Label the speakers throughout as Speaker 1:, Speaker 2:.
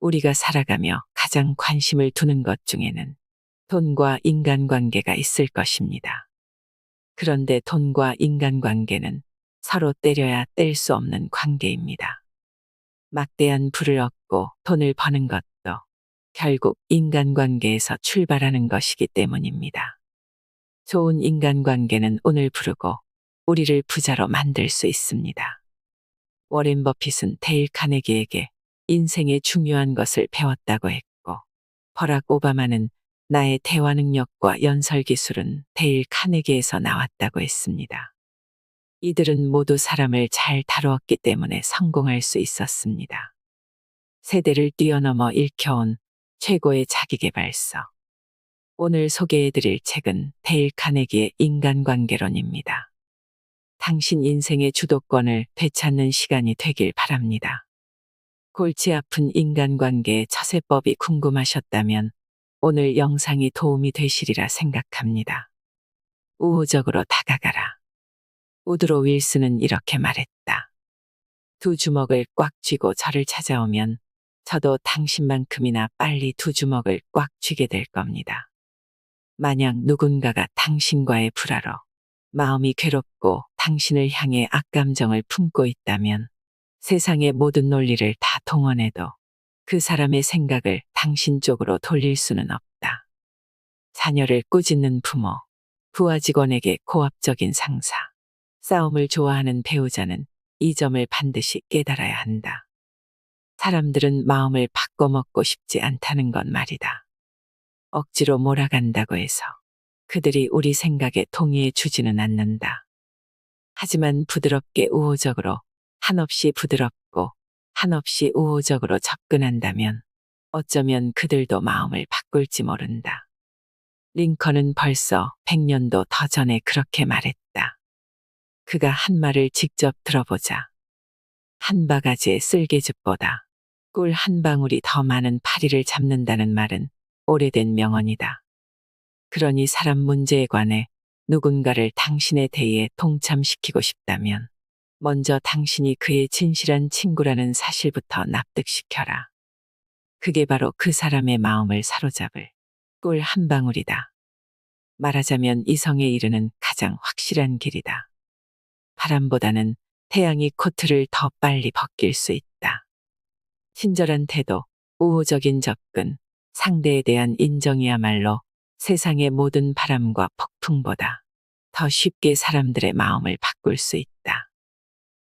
Speaker 1: 우리가 살아가며 가장 관심을 두는 것 중에는 돈과 인간관계가 있을 것입니다. 그런데 돈과 인간관계는 서로 때려야 뗄 수 없는 관계입니다. 막대한 부를 얻고 돈을 버는 것도 결국 인간관계에서 출발하는 것이기 때문입니다. 좋은 인간관계는 오늘 부르고 우리를 부자로 만들 수 있습니다. 워렌 버핏은 데일 카네기에게 인생의 중요한 것을 배웠다고 했고, 버락 오바마는 나의 대화 능력과 연설 기술은 데일 카네기에서 나왔다고 했습니다. 이들은 모두 사람을 잘 다루었기 때문에 성공할 수 있었습니다. 세대를 뛰어넘어 읽혀온 최고의 자기개발서. 오늘 소개해드릴 책은 데일 카네기의 인간관계론입니다. 당신 인생의 주도권을 되찾는 시간이 되길 바랍니다. 골치 아픈 인간관계의 처세법이 궁금하셨다면 오늘 영상이 도움이 되시리라 생각합니다. 우호적으로 다가가라. 우드로 윌스는 이렇게 말했다. 두 주먹을 꽉 쥐고 저를 찾아오면 저도 당신만큼이나 빨리 두 주먹을 꽉 쥐게 될 겁니다. 만약 누군가가 당신과의 불화로 마음이 괴롭고 당신을 향해 악감정을 품고 있다면 세상의 모든 논리를 다 동원해도 그 사람의 생각을 당신 쪽으로 돌릴 수는 없다. 자녀를 꾸짖는 부모, 부하 직원에게 고압적인 상사, 싸움을 좋아하는 배우자는 이 점을 반드시 깨달아야 한다. 사람들은 마음을 바꿔먹고 싶지 않다는 건 말이다. 억지로 몰아간다고 해서 그들이 우리 생각에 동의해 주지는 않는다. 하지만 부드럽게 우호적으로 한없이 부드럽고 한없이 우호적으로 접근한다면 어쩌면 그들도 마음을 바꿀지 모른다. 링컨은 벌써 100년도 더 전에 그렇게 말했다. 그가 한 말을 직접 들어보자. 한 바가지의 쓸개즙보다 꿀 한 방울이 더 많은 파리를 잡는다는 말은 오래된 명언이다. 그러니 사람 문제에 관해 누군가를 당신의 대의에 동참시키고 싶다면 먼저 당신이 그의 진실한 친구라는 사실부터 납득시켜라. 그게 바로 그 사람의 마음을 사로잡을 꿀 한 방울이다. 말하자면 이성에 이르는 가장 확실한 길이다. 바람보다는 태양이 코트를 더 빨리 벗길 수 있다. 친절한 태도, 우호적인 접근, 상대에 대한 인정이야말로 세상의 모든 바람과 폭풍보다 더 쉽게 사람들의 마음을 바꿀 수 있다.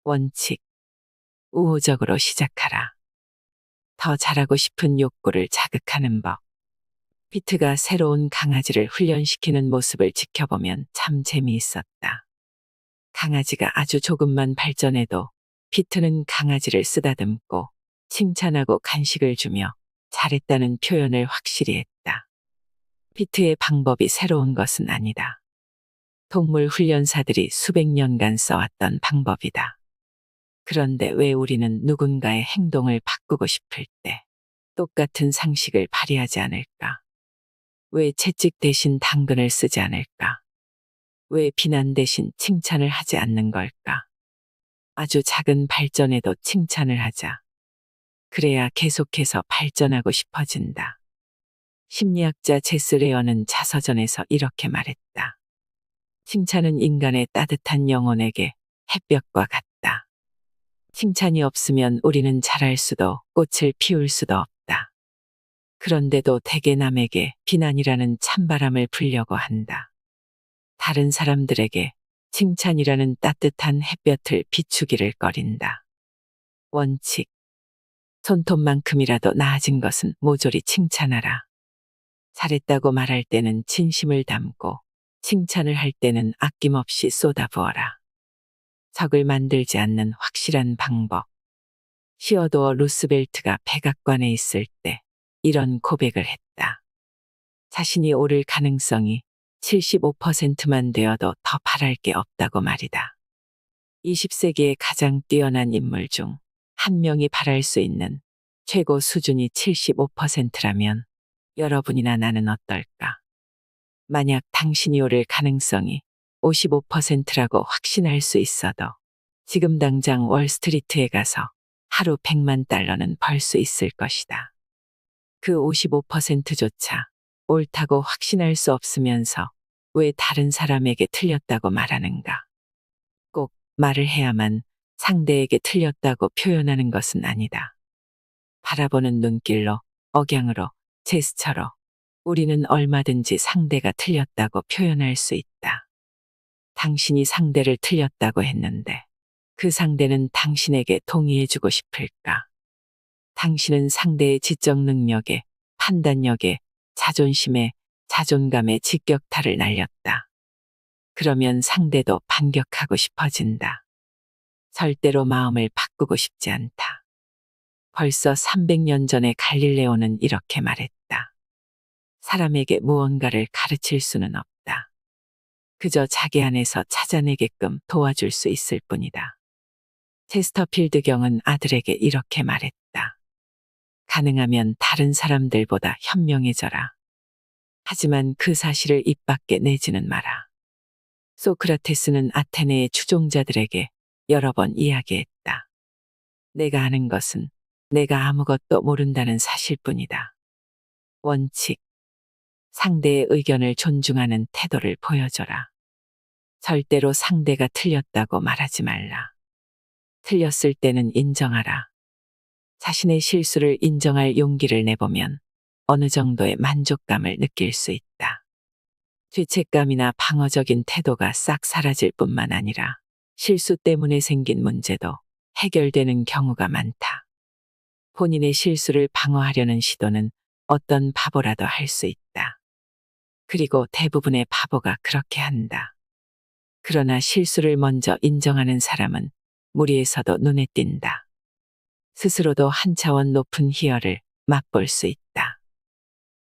Speaker 1: 원칙. 우호적으로 시작하라. 더 잘하고 싶은 욕구를 자극하는 법. 피트가 새로운 강아지를 훈련시키는 모습을 지켜보면 참 재미있었다. 강아지가 아주 조금만 발전해도 피트는 강아지를 쓰다듬고 칭찬하고 간식을 주며 잘했다는 표현을 확실히 했다. 피트의 방법이 새로운 것은 아니다. 동물 훈련사들이 수백 년간 써왔던 방법이다. 그런데 왜 우리는 누군가의 행동을 바꾸고 싶을 때 똑같은 상식을 발휘하지 않을까? 왜 채찍 대신 당근을 쓰지 않을까? 왜 비난 대신 칭찬을 하지 않는 걸까? 아주 작은 발전에도 칭찬을 하자. 그래야 계속해서 발전하고 싶어진다. 심리학자 제스 레어는 자서전에서 이렇게 말했다. 칭찬은 인간의 따뜻한 영혼에게 햇볕과 같다. 칭찬이 없으면 우리는 자랄 수도 꽃을 피울 수도 없다. 그런데도 대개 남에게 비난이라는 찬바람을 불려고 한다. 다른 사람들에게 칭찬이라는 따뜻한 햇볕을 비추기를 꺼린다. 원칙. 손톱만큼이라도 나아진 것은 모조리 칭찬하라. 잘했다고 말할 때는 진심을 담고 칭찬을 할 때는 아낌없이 쏟아부어라. 적을 만들지 않는 확실한 방법. 시어도어 루스벨트가 백악관에 있을 때 이런 고백을 했다. 자신이 오를 가능성이 75%만 되어도 더 바랄 게 없다고 말이다. 20세기의 가장 뛰어난 인물 중 한 명이 바랄 수 있는 최고 수준이 75%라면 여러분이나 나는 어떨까? 만약 당신이 오를 가능성이 55%라고 확신할 수 있어도 지금 당장 월스트리트에 가서 하루 100만 달러는 벌 수 있을 것이다. 그 55%조차 옳다고 확신할 수 없으면서 왜 다른 사람에게 틀렸다고 말하는가? 꼭 말을 해야만 상대에게 틀렸다고 표현하는 것은 아니다. 바라보는 눈길로, 억양으로, 제스처로 우리는 얼마든지 상대가 틀렸다고 표현할 수 있다. 당신이 상대를 틀렸다고 했는데 그 상대는 당신에게 동의해주고 싶을까? 당신은 상대의 지적 능력에, 판단력에, 자존심에, 자존감에 직격탄을 날렸다. 그러면 상대도 반격하고 싶어진다. 절대로 마음을 바꾸고 싶지 않다. 벌써 300년 전에 갈릴레오는 이렇게 말했다. 사람에게 무언가를 가르칠 수는 없다. 그저 자기 안에서 찾아내게끔 도와줄 수 있을 뿐이다. 체스터필드 경은 아들에게 이렇게 말했다. 가능하면 다른 사람들보다 현명해져라. 하지만 그 사실을 입 밖에 내지는 마라. 소크라테스는 아테네의 추종자들에게 여러 번 이야기했다. 내가 아는 것은 내가 아무것도 모른다는 사실뿐이다. 원칙. 상대의 의견을 존중하는 태도를 보여줘라. 절대로 상대가 틀렸다고 말하지 말라. 틀렸을 때는 인정하라. 자신의 실수를 인정할 용기를 내보면 어느 정도의 만족감을 느낄 수 있다. 죄책감이나 방어적인 태도가 싹 사라질 뿐만 아니라 실수 때문에 생긴 문제도 해결되는 경우가 많다. 본인의 실수를 방어하려는 시도는 어떤 바보라도 할 수 있다. 그리고 대부분의 바보가 그렇게 한다. 그러나 실수를 먼저 인정하는 사람은 무리에서도 눈에 띈다. 스스로도 한 차원 높은 희열을 맛볼 수 있다.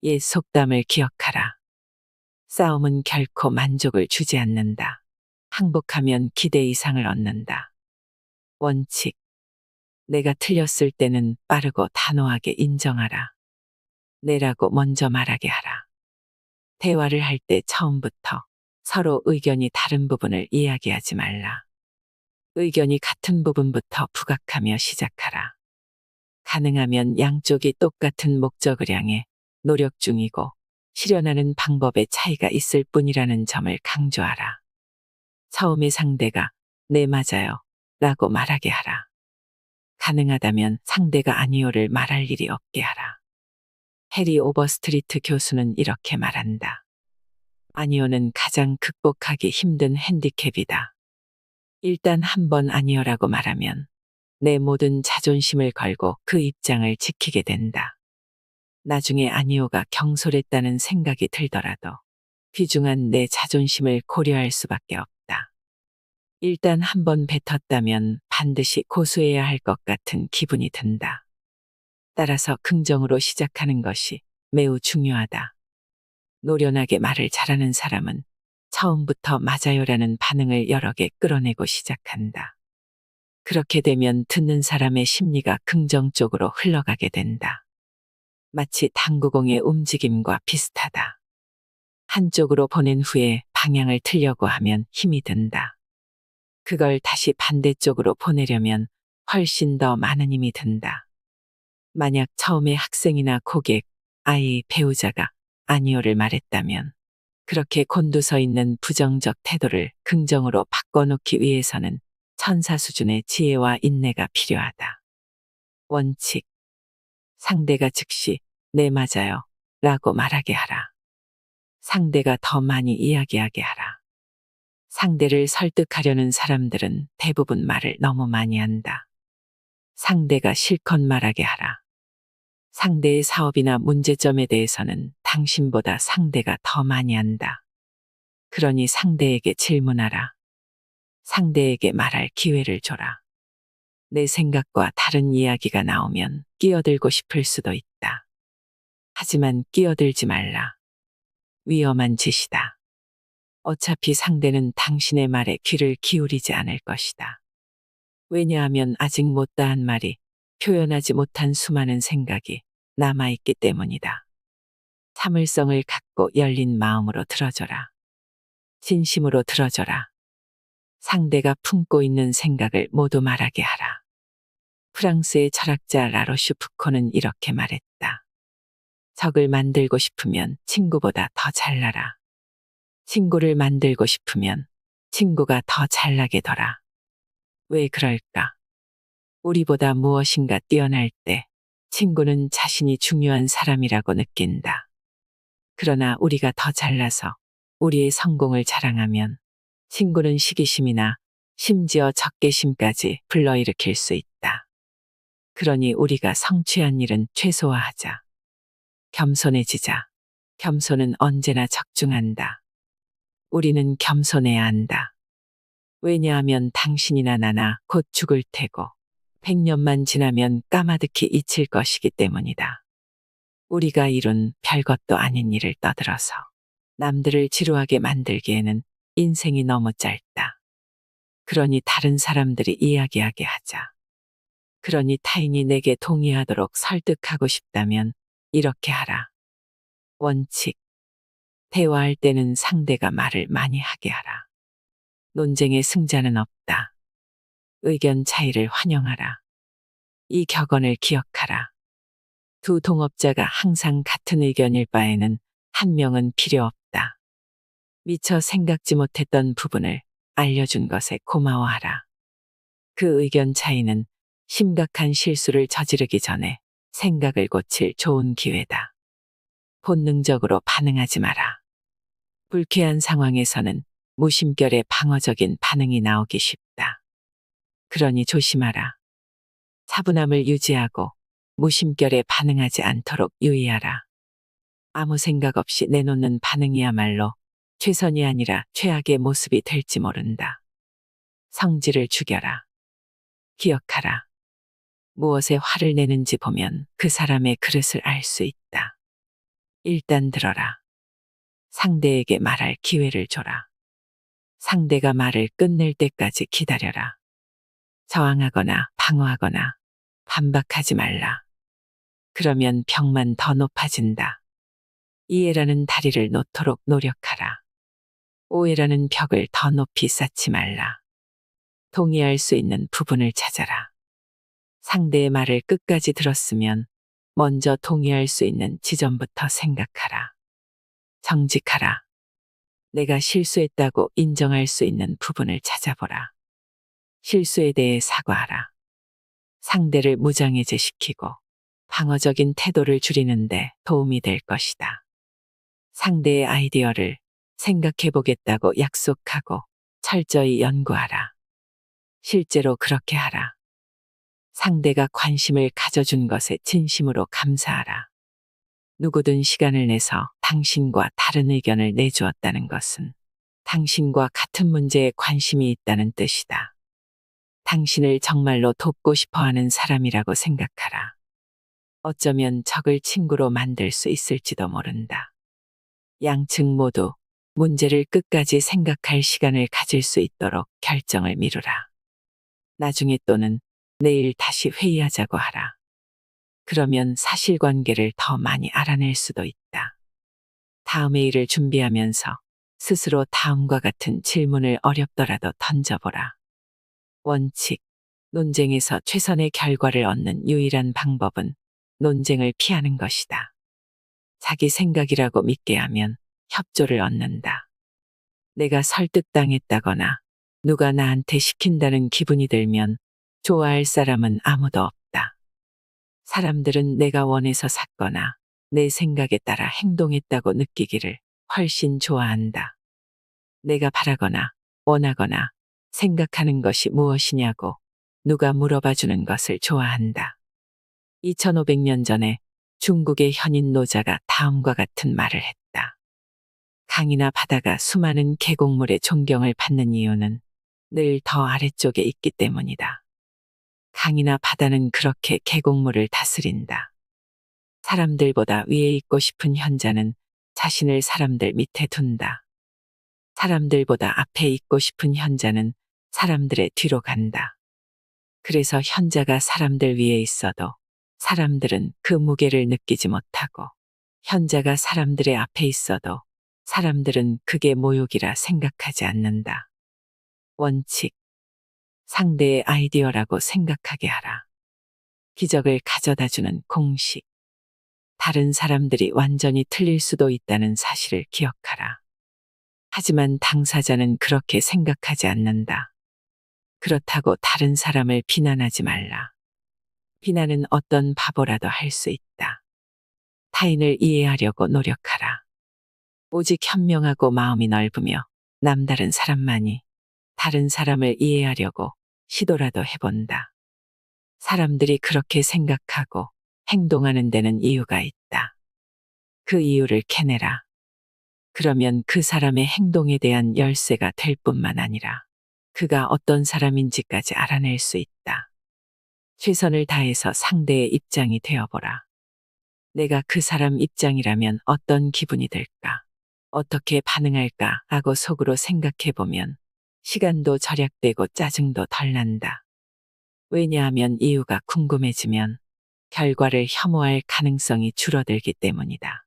Speaker 1: 옛 속담을 기억하라. 싸움은 결코 만족을 주지 않는다. 항복하면 기대 이상을 얻는다. 원칙. 내가 틀렸을 때는 빠르고 단호하게 인정하라. 내라고 먼저 말하게 하라. 대화를 할 때 처음부터 서로 의견이 다른 부분을 이야기하지 말라. 의견이 같은 부분부터 부각하며 시작하라. 가능하면 양쪽이 똑같은 목적을 향해 노력 중이고 실현하는 방법의 차이가 있을 뿐이라는 점을 강조하라. 처음에 상대가 네 맞아요 라고 말하게 하라. 가능하다면 상대가 아니요를 말할 일이 없게 하라. 해리 오버스트리트 교수는 이렇게 말한다. 아니요는 가장 극복하기 힘든 핸디캡이다. 일단 한번 아니요라고 말하면 내 모든 자존심을 걸고 그 입장을 지키게 된다. 나중에 아니오가 경솔했다는 생각이 들더라도 귀중한 내 자존심을 고려할 수밖에 없다. 일단 한번 뱉었다면 반드시 고수해야 할 것 같은 기분이 든다. 따라서 긍정으로 시작하는 것이 매우 중요하다. 노련하게 말을 잘하는 사람은 처음부터 맞아요라는 반응을 여러 개 끌어내고 시작한다. 그렇게 되면 듣는 사람의 심리가 긍정적으로 흘러가게 된다. 마치 당구공의 움직임과 비슷하다. 한쪽으로 보낸 후에 방향을 틀려고 하면 힘이 든다. 그걸 다시 반대쪽으로 보내려면 훨씬 더 많은 힘이 든다. 만약 처음에 학생이나 고객, 아이, 배우자가 아니오를 말했다면 그렇게 곤두서 있는 부정적 태도를 긍정으로 바꿔놓기 위해서는 천사 수준의 지혜와 인내가 필요하다. 원칙. 상대가 즉시 네 맞아요 라고 말하게 하라. 상대가 더 많이 이야기하게 하라. 상대를 설득하려는 사람들은 대부분 말을 너무 많이 한다. 상대가 실컷 말하게 하라. 상대의 사업이나 문제점에 대해서는 당신보다 상대가 더 많이 한다. 그러니 상대에게 질문하라. 상대에게 말할 기회를 줘라. 내 생각과 다른 이야기가 나오면 끼어들고 싶을 수도 있다. 하지만 끼어들지 말라. 위험한 짓이다. 어차피 상대는 당신의 말에 귀를 기울이지 않을 것이다. 왜냐하면 아직 못다한 말이 표현하지 못한 수많은 생각이 남아있기 때문이다. 참을성을 갖고 열린 마음으로 들어줘라. 진심으로 들어줘라. 상대가 품고 있는 생각을 모두 말하게 하라. 프랑스의 철학자 라로슈 푸코는 이렇게 말했다. 적을 만들고 싶으면 친구보다 더 잘나라. 친구를 만들고 싶으면 친구가 더 잘나게 둬라. 왜 그럴까? 우리보다 무엇인가 뛰어날 때 친구는 자신이 중요한 사람이라고 느낀다. 그러나 우리가 더 잘나서 우리의 성공을 자랑하면 친구는 시기심이나 심지어 적개심까지 불러일으킬 수 있다. 그러니 우리가 성취한 일은 최소화하자. 겸손해지자. 겸손은 언제나 적중한다. 우리는 겸손해야 한다. 왜냐하면 당신이나 나나 곧 죽을 테고, 백년만 지나면 까마득히 잊힐 것이기 때문이다. 우리가 이룬 별것도 아닌 일을 떠들어서 남들을 지루하게 만들기에는 인생이 너무 짧다. 그러니 다른 사람들이 이야기하게 하자. 그러니 타인이 내게 동의하도록 설득하고 싶다면 이렇게 하라. 원칙. 대화할 때는 상대가 말을 많이 하게 하라. 논쟁의 승자는 없다. 의견 차이를 환영하라. 이 격언을 기억하라. 두 동업자가 항상 같은 의견일 바에는 한 명은 필요 없다. 미처 생각지 못했던 부분을 알려준 것에 고마워하라. 그 의견 차이는 심각한 실수를 저지르기 전에 생각을 고칠 좋은 기회다. 본능적으로 반응하지 마라. 불쾌한 상황에서는 무심결에 방어적인 반응이 나오기 쉽다. 그러니 조심하라. 차분함을 유지하고 무심결에 반응하지 않도록 유의하라. 아무 생각 없이 내놓는 반응이야말로 최선이 아니라 최악의 모습이 될지 모른다. 성질을 죽여라. 기억하라. 무엇에 화를 내는지 보면 그 사람의 그릇을 알 수 있다. 일단 들어라. 상대에게 말할 기회를 줘라. 상대가 말을 끝낼 때까지 기다려라. 저항하거나 방어하거나 반박하지 말라. 그러면 벽만 더 높아진다. 이해라는 다리를 놓도록 노력하라. 오해라는 벽을 더 높이 쌓지 말라. 동의할 수 있는 부분을 찾아라. 상대의 말을 끝까지 들었으면 먼저 동의할 수 있는 지점부터 생각하라. 정직하라. 내가 실수했다고 인정할 수 있는 부분을 찾아보라. 실수에 대해 사과하라. 상대를 무장해제시키고 방어적인 태도를 줄이는데 도움이 될 것이다. 상대의 아이디어를 생각해 보겠다고 약속하고 철저히 연구하라. 실제로 그렇게 하라. 상대가 관심을 가져준 것에 진심으로 감사하라. 누구든 시간을 내서 당신과 다른 의견을 내주었다는 것은 당신과 같은 문제에 관심이 있다는 뜻이다. 당신을 정말로 돕고 싶어 하는 사람이라고 생각하라. 어쩌면 적을 친구로 만들 수 있을지도 모른다. 양측 모두 문제를 끝까지 생각할 시간을 가질 수 있도록 결정을 미루라. 나중에 또는 내일 다시 회의하자고 하라. 그러면 사실관계를 더 많이 알아낼 수도 있다. 다음 회의를 준비하면서 스스로 다음과 같은 질문을 어렵더라도 던져보라. 원칙. 논쟁에서 최선의 결과를 얻는 유일한 방법은 논쟁을 피하는 것이다. 자기 생각이라고 믿게 하면 협조를 얻는다. 내가 설득당했다거나 누가 나한테 시킨다는 기분이 들면 좋아할 사람은 아무도 없다. 사람들은 내가 원해서 샀거나 내 생각에 따라 행동했다고 느끼기를 훨씬 좋아한다. 내가 바라거나 원하거나 생각하는 것이 무엇이냐고 누가 물어봐 주는 것을 좋아한다. 2500년 전에 중국의 현인 노자가 다음과 같은 말을 했다. 강이나 바다가 수많은 계곡물의 존경을 받는 이유는 늘 더 아래쪽에 있기 때문이다. 강이나 바다는 그렇게 계곡물을 다스린다. 사람들보다 위에 있고 싶은 현자는 자신을 사람들 밑에 둔다. 사람들보다 앞에 있고 싶은 현자는 사람들의 뒤로 간다. 그래서 현자가 사람들 위에 있어도 사람들은 그 무게를 느끼지 못하고 현자가 사람들의 앞에 있어도 사람들은 그게 모욕이라 생각하지 않는다. 원칙. 상대의 아이디어라고 생각하게 하라. 기적을 가져다 주는 공식. 다른 사람들이 완전히 틀릴 수도 있다는 사실을 기억하라. 하지만 당사자는 그렇게 생각하지 않는다. 그렇다고 다른 사람을 비난하지 말라. 비난은 어떤 바보라도 할 수 있다. 타인을 이해하려고 노력하라. 오직 현명하고 마음이 넓으며 남다른 사람만이 다른 사람을 이해하려고 시도라도 해본다. 사람들이 그렇게 생각하고 행동하는 데는 이유가 있다. 그 이유를 캐내라. 그러면 그 사람의 행동에 대한 열쇠가 될 뿐만 아니라 그가 어떤 사람인지까지 알아낼 수 있다. 최선을 다해서 상대의 입장이 되어보라. 내가 그 사람 입장이라면 어떤 기분이 들까? 어떻게 반응할까? 하고 속으로 생각해보면 시간도 절약되고 짜증도 덜 난다. 왜냐하면 이유가 궁금해지면 결과를 혐오할 가능성이 줄어들기 때문이다.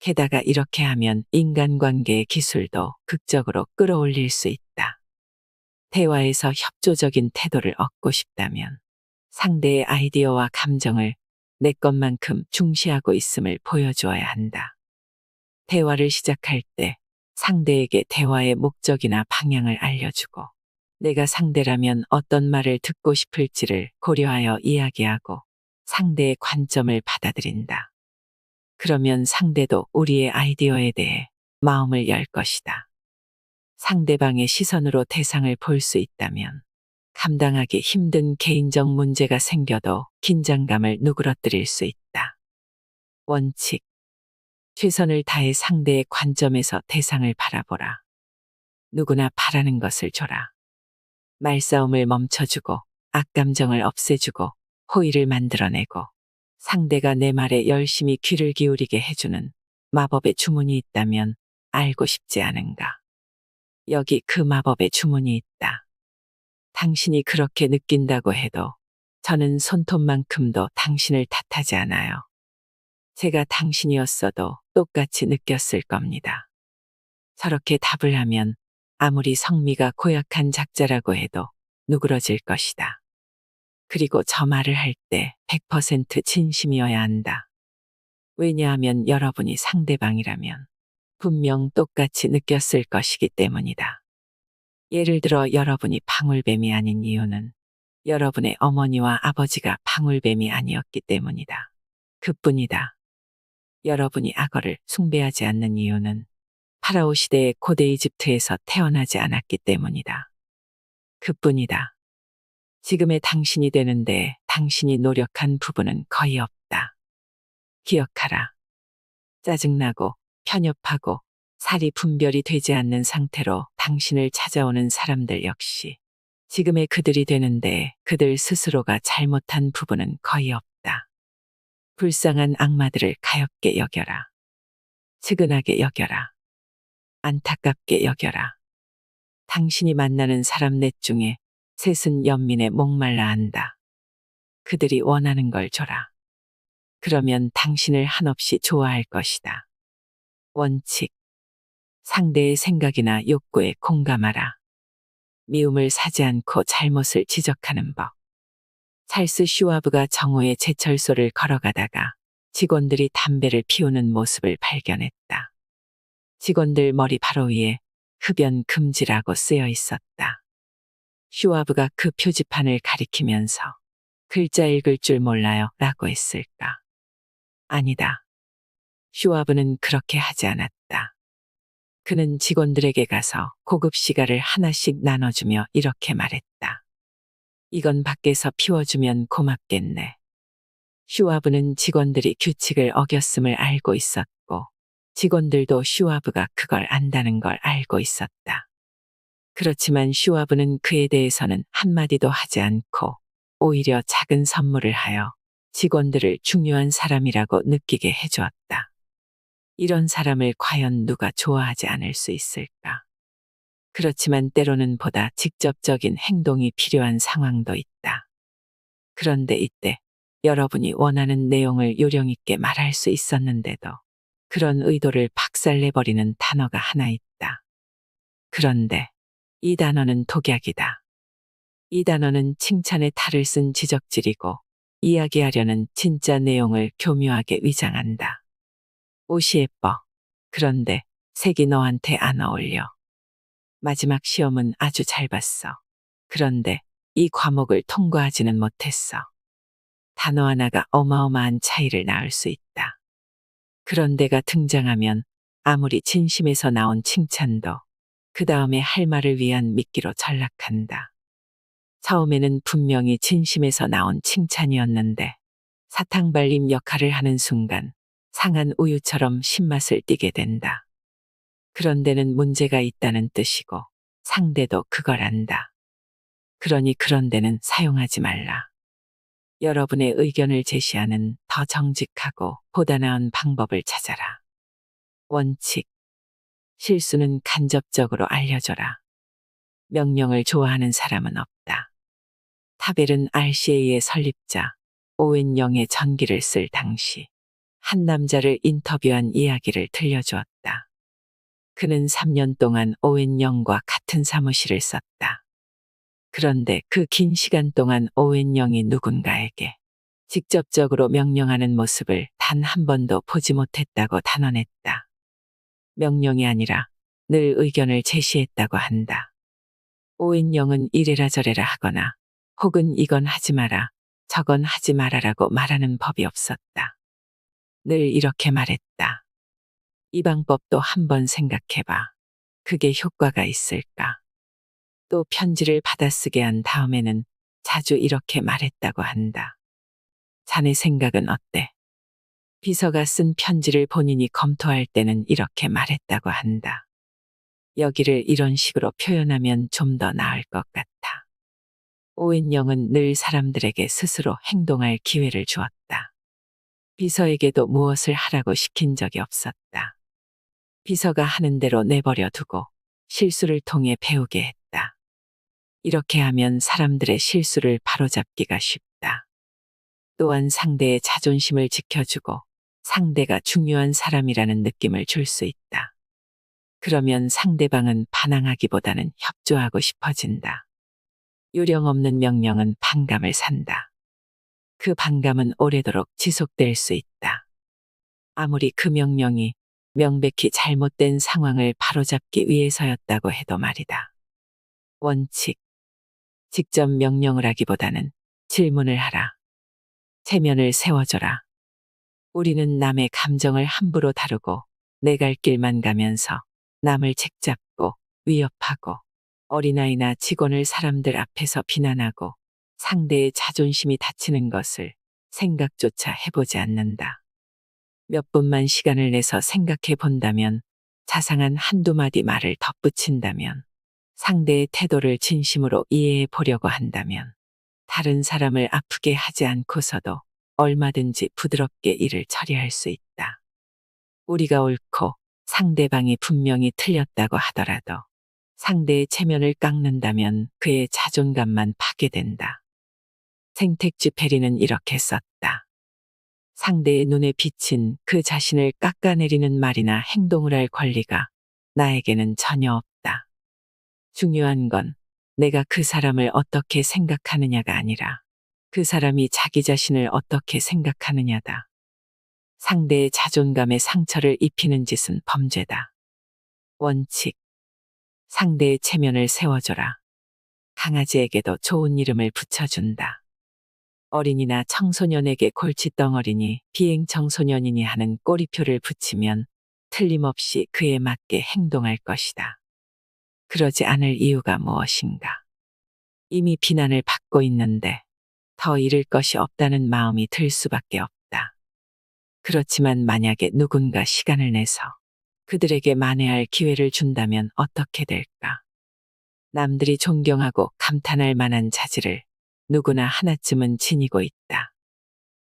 Speaker 1: 게다가 이렇게 하면 인간관계의 기술도 극적으로 끌어올릴 수 있다. 대화에서 협조적인 태도를 얻고 싶다면 상대의 아이디어와 감정을 내 것만큼 중시하고 있음을 보여주어야 한다. 대화를 시작할 때 상대에게 대화의 목적이나 방향을 알려주고 내가 상대라면 어떤 말을 듣고 싶을지를 고려하여 이야기하고 상대의 관점을 받아들인다. 그러면 상대도 우리의 아이디어에 대해 마음을 열 것이다. 상대방의 시선으로 대상을 볼 수 있다면 감당하기 힘든 개인적 문제가 생겨도 긴장감을 누그러뜨릴 수 있다. 원칙. 최선을 다해 상대의 관점에서 대상을 바라보라. 누구나 바라는 것을 줘라. 말싸움을 멈춰주고 악감정을 없애주고 호의를 만들어내고 상대가 내 말에 열심히 귀를 기울이게 해주는 마법의 주문이 있다면 알고 싶지 않은가. 여기 그 마법의 주문이 있다. 당신이 그렇게 느낀다고 해도 저는 손톱만큼도 당신을 탓하지 않아요. 제가 당신이었어도 똑같이 느꼈을 겁니다. 저렇게 답을 하면 아무리 성미가 고약한 작자라고 해도 누그러질 것이다. 그리고 저 말을 할 때 100% 진심이어야 한다. 왜냐하면 여러분이 상대방이라면 분명 똑같이 느꼈을 것이기 때문이다. 예를 들어 여러분이 방울뱀이 아닌 이유는 여러분의 어머니와 아버지가 방울뱀이 아니었기 때문이다. 그뿐이다. 여러분이 악어를 숭배하지 않는 이유는 파라오 시대의 고대 이집트에서 태어나지 않았기 때문이다. 그뿐이다. 지금의 당신이 되는데 당신이 노력한 부분은 거의 없다. 기억하라. 짜증나고 편협하고 살이 분별이 되지 않는 상태로 당신을 찾아오는 사람들 역시 지금의 그들이 되는데 그들 스스로가 잘못한 부분은 거의 없다. 불쌍한 악마들을 가엽게 여겨라. 측은하게 여겨라. 안타깝게 여겨라. 당신이 만나는 사람 넷 중에 셋은 연민에 목말라 한다. 그들이 원하는 걸 줘라. 그러면 당신을 한없이 좋아할 것이다. 원칙. 상대의 생각이나 욕구에 공감하라. 미움을 사지 않고 잘못을 지적하는 법. 찰스 슈와브가 정오의 제철소를 걸어가다가 직원들이 담배를 피우는 모습을 발견했다. 직원들 머리 바로 위에 흡연 금지라고 쓰여 있었다. 슈와브가 그 표지판을 가리키면서 글자 읽을 줄 몰라요 라고 했을까? 아니다. 슈와브는 그렇게 하지 않았다. 그는 직원들에게 가서 고급 시가를 하나씩 나눠주며 이렇게 말했다. 이건 밖에서 피워주면 고맙겠네. 슈와브는 직원들이 규칙을 어겼음을 알고 있었고, 직원들도 슈와브가 그걸 안다는 걸 알고 있었다. 그렇지만 슈와브는 그에 대해서는 한마디도 하지 않고, 오히려 작은 선물을 하여 직원들을 중요한 사람이라고 느끼게 해주었다. 이런 사람을 과연 누가 좋아하지 않을 수 있을까? 그렇지만 때로는 보다 직접적인 행동이 필요한 상황도 있다. 그런데 이때 여러분이 원하는 내용을 요령 있게 말할 수 있었는데도 그런 의도를 박살내버리는 단어가 하나 있다. 그런데 이 단어는 독약이다. 이 단어는 칭찬의 탈을 쓴 지적질이고 이야기하려는 진짜 내용을 교묘하게 위장한다. 옷이 예뻐. 그런데 색이 너한테 안 어울려. 마지막 시험은 아주 잘 봤어. 그런데 이 과목을 통과하지는 못했어. 단어 하나가 어마어마한 차이를 낳을 수 있다. 그런 데가 등장하면 아무리 진심에서 나온 칭찬도 그 다음에 할 말을 위한 미끼로 전락한다. 처음에는 분명히 진심에서 나온 칭찬이었는데 사탕 발림 역할을 하는 순간 상한 우유처럼 신맛을 띠게 된다. 그런 데는 문제가 있다는 뜻이고 상대도 그걸 안다. 그러니 그런 데는 사용하지 말라. 여러분의 의견을 제시하는 더 정직하고 보다 나은 방법을 찾아라. 원칙. 실수는 간접적으로 알려줘라. 명령을 좋아하는 사람은 없다. 타벨은 RCA의 설립자 오웬 영의 전기를 쓸 당시 한 남자를 인터뷰한 이야기를 들려주었다. 그는 3년 동안 오웬 영과 같은 사무실을 썼다. 그런데 그 긴 시간 동안 오웬 영이 누군가에게 직접적으로 명령하는 모습을 단 한 번도 보지 못했다고 단언했다. 명령이 아니라 늘 의견을 제시했다고 한다. 오웬 영은 이래라 저래라 하거나 혹은 이건 하지 마라, 저건 하지 말아라고 말하는 법이 없었다. 늘 이렇게 말했다. 이 방법도 한번 생각해봐. 그게 효과가 있을까? 또 편지를 받아쓰게 한 다음에는 자주 이렇게 말했다고 한다. 자네 생각은 어때? 비서가 쓴 편지를 본인이 검토할 때는 이렇게 말했다고 한다. 여기를 이런 식으로 표현하면 좀 더 나을 것 같아. 오웬영은 늘 사람들에게 스스로 행동할 기회를 주었다. 비서에게도 무엇을 하라고 시킨 적이 없었다. 비서가 하는 대로 내버려 두고 실수를 통해 배우게 했다. 이렇게 하면 사람들의 실수를 바로잡기가 쉽다. 또한 상대의 자존심을 지켜주고 상대가 중요한 사람이라는 느낌을 줄 수 있다. 그러면 상대방은 반항하기보다는 협조하고 싶어진다. 요령 없는 명령은 반감을 산다. 그 반감은 오래도록 지속될 수 있다. 아무리 그 명령이 명백히 잘못된 상황을 바로잡기 위해서였다고 해도 말이다. 원칙. 직접 명령을 하기보다는 질문을 하라. 체면을 세워줘라. 우리는 남의 감정을 함부로 다루고 내 갈 길만 가면서 남을 책잡고 위협하고 어린아이나 직원을 사람들 앞에서 비난하고 상대의 자존심이 다치는 것을 생각조차 해보지 않는다. 몇 분만 시간을 내서 생각해 본다면 자상한 한두 마디 말을 덧붙인다면 상대의 태도를 진심으로 이해해 보려고 한다면 다른 사람을 아프게 하지 않고서도 얼마든지 부드럽게 일을 처리할 수 있다. 우리가 옳고 상대방이 분명히 틀렸다고 하더라도 상대의 체면을 깎는다면 그의 자존감만 파괴된다. 생택쥐 페리는 이렇게 썼다. 상대의 눈에 비친 그 자신을 깎아내리는 말이나 행동을 할 권리가 나에게는 전혀 없다. 중요한 건 내가 그 사람을 어떻게 생각하느냐가 아니라 그 사람이 자기 자신을 어떻게 생각하느냐다. 상대의 자존감에 상처를 입히는 짓은 범죄다. 원칙. 상대의 체면을 세워줘라. 강아지에게도 좋은 이름을 붙여준다. 어린이나 청소년에게 골칫덩어리니 비행 청소년이니 하는 꼬리표를 붙이면 틀림없이 그에 맞게 행동할 것이다. 그러지 않을 이유가 무엇인가? 이미 비난을 받고 있는데 더 잃을 것이 없다는 마음이 들 수밖에 없다. 그렇지만 만약에 누군가 시간을 내서 그들에게 만회할 기회를 준다면 어떻게 될까? 남들이 존경하고 감탄할 만한 자질을 누구나 하나쯤은 지니고 있다.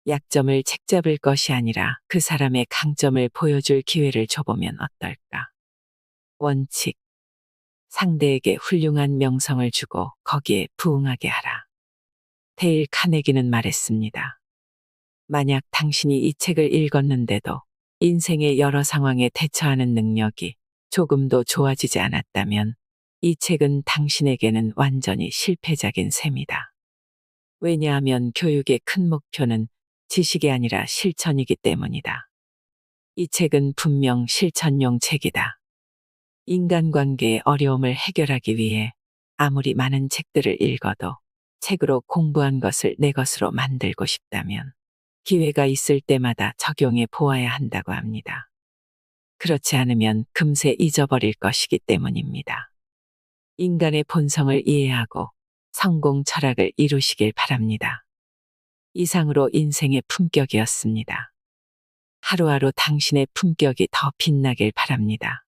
Speaker 1: 약점을 책잡을 것이 아니라 그 사람의 강점을 보여줄 기회를 줘보면 어떨까? 원칙. 상대에게 훌륭한 명성을 주고 거기에 부응하게 하라. 데일 카네기는 말했습니다. 만약 당신이 이 책을 읽었는데도 인생의 여러 상황에 대처하는 능력이 조금도 좋아지지 않았다면 이 책은 당신에게는 완전히 실패작인 셈이다. 왜냐하면 교육의 큰 목표는 지식이 아니라 실천이기 때문이다. 이 책은 분명 실천용 책이다. 인간관계의 어려움을 해결하기 위해 아무리 많은 책들을 읽어도 책으로 공부한 것을 내 것으로 만들고 싶다면 기회가 있을 때마다 적용해 보아야 한다고 합니다. 그렇지 않으면 금세 잊어버릴 것이기 때문입니다. 인간의 본성을 이해하고 성공 철학을 이루시길 바랍니다. 이상으로 인생의 품격이었습니다. 하루하루 당신의 품격이 더 빛나길 바랍니다.